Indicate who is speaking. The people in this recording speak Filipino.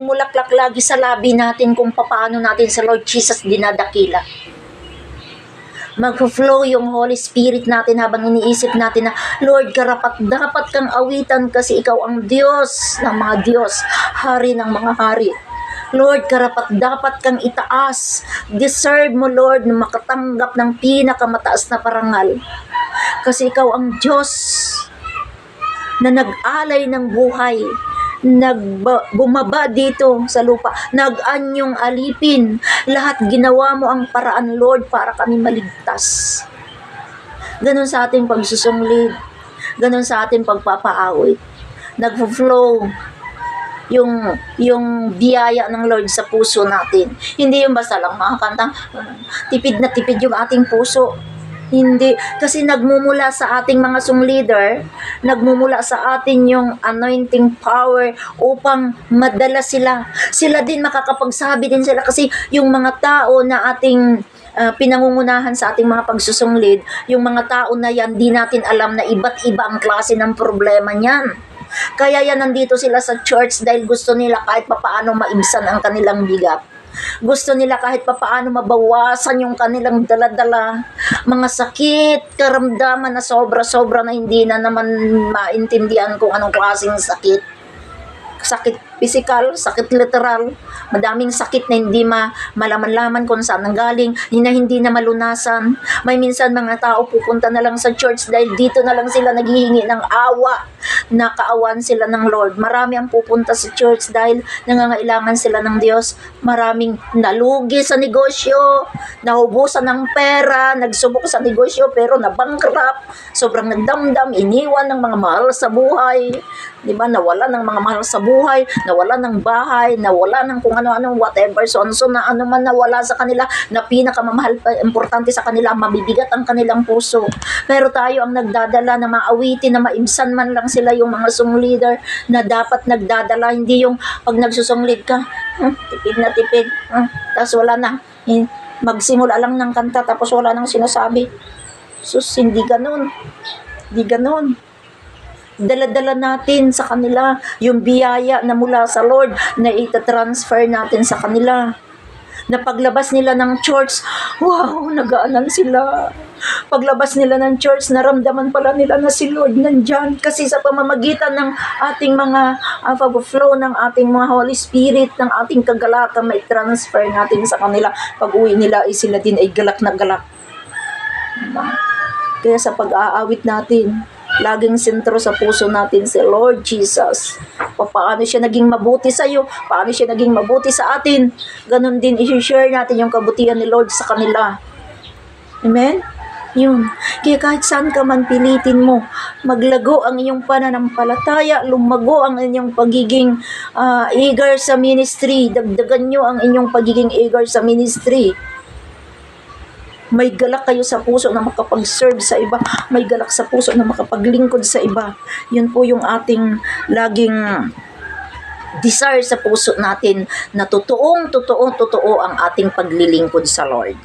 Speaker 1: mulaklak lagi sa labi natin kung paano natin sa Lord Jesus dinadakila. Mag-flow yung Holy Spirit natin habang iniisip natin na, Lord, karapat dapat kang awitan kasi ikaw ang Diyos ng mga Diyos, Hari ng mga Hari. Lord, karapat dapat kang itaas. Deserve mo, Lord, na makatanggap ng pinakamataas na parangal. Kasi ikaw ang Diyos na nag-alay ng buhay, nagba, bumaba dito sa lupa, nag-anyong alipin. Lahat ginawa mo ang paraan, Lord, para kami maligtas. Ganon sa ating pagsusunglid. Ganon sa ating pagpapaawit. Nag-flow yung yung biyaya ng Lord sa puso natin. Hindi yung basta lang makakanta, tipid na tipid yung ating puso. Hindi. Kasi nagmumula sa ating mga sung leader, nagmumula sa atin yung anointing power upang madala sila. Sila din makakapagsabi din sila kasi yung mga tao na ating ah, pinangungunahan sa ating mga pagsusunglid, yung mga tao na yan, di natin alam na iba't iba ang klase ng problema niyan. Kaya yan nandito sila sa church dahil gusto nila kahit papaano maibsan ang kanilang bigat. Gusto nila kahit papaano mabawasan yung kanilang daladala, mga sakit, karamdaman na sobra-sobra na hindi na naman maintindihan kung anong klaseng sakit sakit physical, sakit literal, madaming sakit na hindi ma malaman-laman kung saan nanggaling, na hindi na malunasan. May minsan mga tao pupunta na lang sa church dahil dito na lang sila naghihingi ng awa, nakaawan sila ng Lord. Marami ang pupunta sa church dahil nangangailangan sila ng Diyos. Maraming nalugi sa negosyo, naubusan ng pera, nagsubok sa negosyo pero nabankrupt, sobrang nagdamdam, iniwan ng mga mahal sa buhay, di ba, nawala ng mga mahal sa buhay, nawala ng bahay, nawala ng kung ano-ano, whatever, so so na ano man nawala sa kanila, na pinakamamahal importante sa kanila, mabibigat ang kanilang puso. Pero tayo ang nagdadala na maawitin, na maibsan man lang sila yung mga song leader na dapat nagdadala, hindi yung pag nagsusonglid ka, hmm, tipid na tipid, hmm, tapos wala na, magsimula lang ng kanta tapos wala nang sinasabi. Sus, hindi ganun. Hindi ganun daladala natin sa kanila yung biyaya na mula sa Lord na itatransfer natin sa kanila. Na paglabas nila ng church, wow, nagaanan sila. Paglabas nila ng church, naramdaman pala nila na si Lord nandyan. Kasi sa pamamagitan ng ating mga uh, flow ng ating mga Holy Spirit, ng ating kagalatan, may transfer natin sa kanila. Pag uwi nila, ay sila din ay galak na galak. Diba? Kaya sa pag-aawit natin, laging sentro sa puso natin si Lord Jesus. Paano siya naging mabuti sa iyo, paano siya naging mabuti sa atin. Ganon din i-share natin yung kabutihan ni Lord sa kanila. Amen? Yun. Kaya kahit saan ka man pilitin mo, maglago ang iyong pananampalataya, lumago ang inyong pagiging ah, eager sa ministry, dagdagan nyo ang inyong pagiging eager sa ministry may galak kayo sa puso na makapag-serve sa iba, may galak sa puso na makapaglingkod sa iba. Yun po yung ating laging desire sa puso natin na totoong, totoong, totoo ang ating paglilingkod sa Lord.